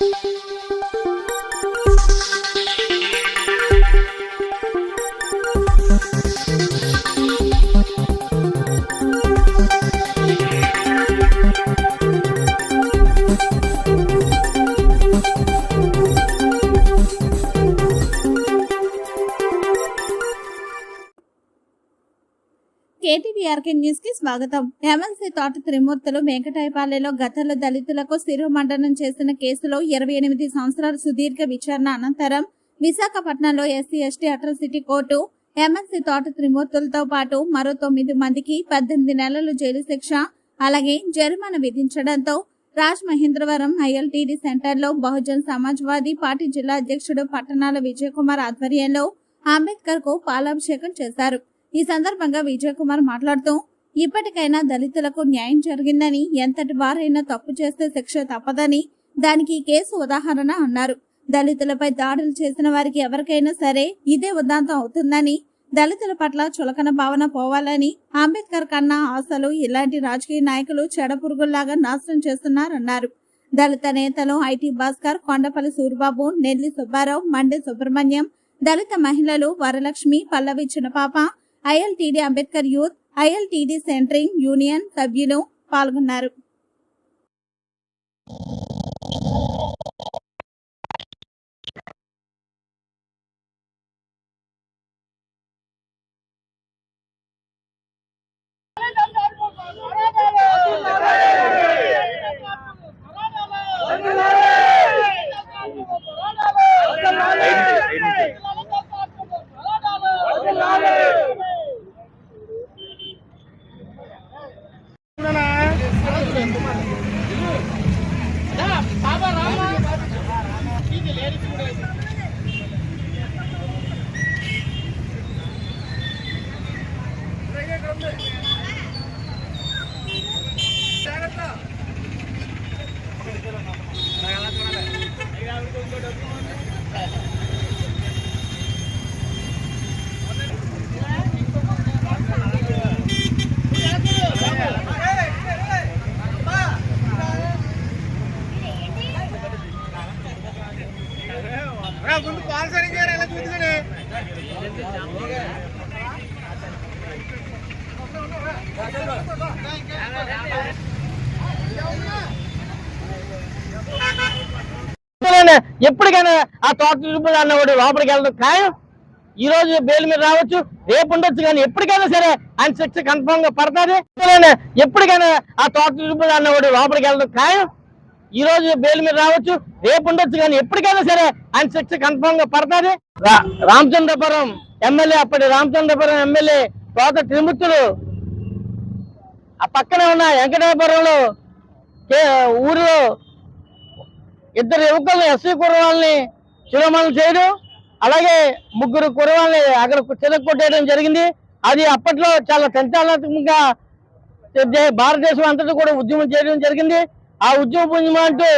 thank you కేటీవీఆర్కే న్యూస్కి స్వాగతం MLC తోట త్రిమూర్తులు మేకటాయపాలెలో గతంలో దళితులకు శిరోమండనం చేసిన కేసులో ఇరవై ఎనిమిది సంవత్సరాల సుదీర్ఘ విచారణ అనంతరం విశాఖపట్నంలో SC ST atrocity court MLC Thota త్రిమూర్తులతో పాటు మరో తొమ్మిది మందికి పద్దెనిమిది నెలలు జైలు శిక్ష అలాగే జరిమానా విధించడంతో రాజ్ మహేంద్రవరం ఐఎల్టీడీ సెంటర్లో బహుజన్ సమాజ్వాదీ పార్టీ జిల్లా అధ్యక్షుడు పట్టణాల విజయకుమార్ ఆధ్వర్యంలో అంబేద్కర్కు పాలాభిషేకం చేశారు. ఈ సందర్భంగా విజయ్ కుమార్ మాట్లాడుతూ ఇప్పటికైనా దళితులకు న్యాయం జరిగిందని ఎంతటి వారైనా తప్పు చేస్తే శిక్ష తప్పదని దానికి కేసు ఉదాహరణ అన్నారు. దళితులపై దాడులు చేసిన వారికి ఎవరికైనా సరే ఇదే ఉదాంతం అవుతుందని దళితుల పట్ల చులకన భావన పోవాలని అంబేద్కర్ కన్నా ఆశలు ఇలాంటి రాజకీయ నాయకులు చెడపురుగుల్లాగా నాశనం చేస్తున్నారన్నారు. దళిత నేతలు ఐటీ భాస్కర్ కొండపల్లి సూరిబాబు నెల్లి సుబ్బారావు మండే సుబ్రహ్మణ్యం దళిత మహిళలు Varalakshmi Pallavi Chinnapapa ILTD Ambedkar youth ILTD centring union సభ్యులు పాల్గొన్నారు. ముందు ఎప్పటికైనా ఆ తోట చూపు అన్నవాడు లోపలికి వెళ్ళడం ఖాయం. ఈ రోజు బెయిల్ మీద రావచ్చు రేపు ఉండొచ్చు కానీ ఎప్పటికైనా సరే ఆయన శిక్ష కన్ఫర్మ్గా పడుతుంది. ఎప్పటికైనా ఆ తోట చూపు అన్నవాడు లోపలికి వెళ్ళడం ఖాయం. ఈ రోజు బెయిల్ మీద రావచ్చు రేపు ఉండొచ్చు కానీ ఎప్పటికైనా సరే ఆయన శిక్ష కన్ఫర్మ్గా పడుతుంది. రామచంద్రపురం ఎమ్మెల్యే అప్పటి రామచంద్రపురం ఎమ్మెల్యే తోట త్రిమూర్తులు. ఆ పక్కనే ఉన్న వెంకటాపురంలో ఊరిలో ఇద్దరు యువకుల్ని ఎస్సీ కుర్రవాళ్ళని శిరోమణం చేయడం అలాగే ముగ్గురు కుర్రవాళ్ళని అక్కడ చిలక కొట్టేయడం జరిగింది. అది అప్పట్లో చాలా సంచాలనాత్మకంగా భారతదేశం అంతటా కూడా ఉద్యమం చేయడం జరిగింది. ఆ ఉద్యమ ఉద్యమం అంటూ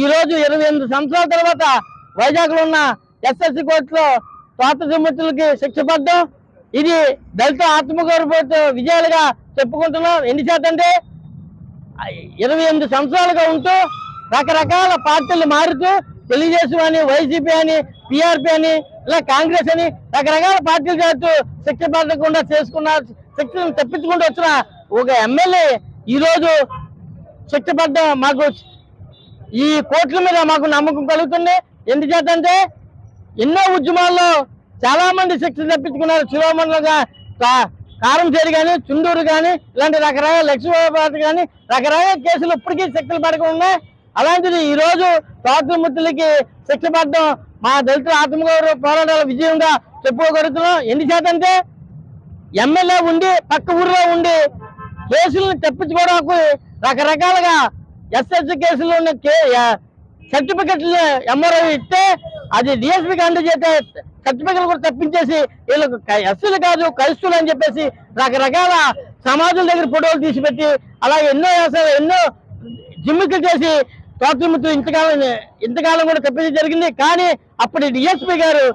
ఈ రోజు ఇరవై ఎనిమిది సంవత్సరాల తర్వాత వైజాగ్లో ఉన్న ఎస్ఎస్సి కోర్టులో తోట తిమ్మతులకి శిక్ష పడ్డం. ఇది దళిత ఆత్మగౌరవతో విజయాలుగా చెప్పుకుంటున్నాం. ఎన్ని శాతం అంటే ఇరవై ఎనిమిది సంవత్సరాలుగా ఉంటూ రకరకాల పార్టీలు మారుతూ తెలుగుదేశం అని వైసీపీ అని పిఆర్పి అని ఇలా కాంగ్రెస్ అని రకరకాల పార్టీలు చేస్తూ శక్తి పడకుండా చేసుకున్న శక్తిని తప్పించుకుంటూ వచ్చిన ఒక ఎమ్మెల్యే ఈరోజు శక్తి పడ్డ మాకు ఈ కోట్ల మీద మాకు నమ్మకం కలుగుతుంది. ఎందుచేతంటే ఎన్నో ఉద్యమాల్లో చాలా మంది శిక్ష తప్పించుకున్నారు శిరోమండలుగా కారం చేరు కానీ చుండూరు కానీ ఇలాంటి రకరకాల లక్ష్మీపాత కానీ రకరకాల కేసులు ఇప్పటికీ శక్తులు పడకుండా ఉన్నాయి అలాంటిది ఈ రోజు తోటముత్తులకి శిక్ష పడడం మా దళితుల ఆత్మగౌరవ పోరాటాల విజయంగా చెప్పుకోగలుగుతున్నాం. ఎన్ని శాతంటే అంటే ఎమ్మెల్యే ఉండి పక్క ఊర్లో ఉండి కేసులను తెప్పించుకోవడానికి రకరకాలుగా ఎస్ఎస్ కేసులు ఉన్న కే సర్టిఫికెట్లు ఎంఆర్ఓ ఇస్తే అది డిఎస్పీకి అందజేస్తే సర్టిఫికెట్లు కూడా తప్పించేసి వీళ్ళకు ఎస్సీలు కాదు కలుస్తులు అని చెప్పేసి రకరకాల సమాజం దగ్గర ఫోటోలు తీసి పెట్టి అలాగే ఎన్నో వ్యవసాయ ఎన్నో జిమ్మికలు చేసి తోటముత్తు ఇంతకాలం ఇంతకాలం కూడా తప్పింది జరిగింది. కానీ అప్పటి డిఎస్పీ గారు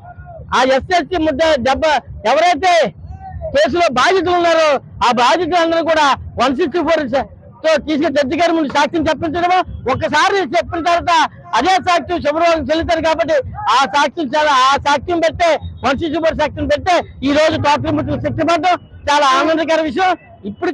ఆ ఎస్ఎస్సి ముద్ద దెబ్బ ఎవరైతే కేసులో బాధితులు ఉన్నారో ఆ బాధితులందరూ కూడా వన్ సిక్స్టీ ఫోర్తో తీసుకుని జడ్జి గారి ముందు సాక్ష్యం చెప్పించడము ఒక్కసారి చెప్పిన తర్వాత అదే సాక్ష్యం శుభ్రవారం చెల్లుతారు కాబట్టి ఆ సాక్ష్యం చాలా ఆ సాక్ష్యం పెట్టే వన్ సిక్స్టీ ఫోర్ సాక్ష్యం పెట్టే ఈ రోజు డాక్టర్ ముట్టు శక్తి చాలా ఆనందకర విషయం. ఇప్పుడు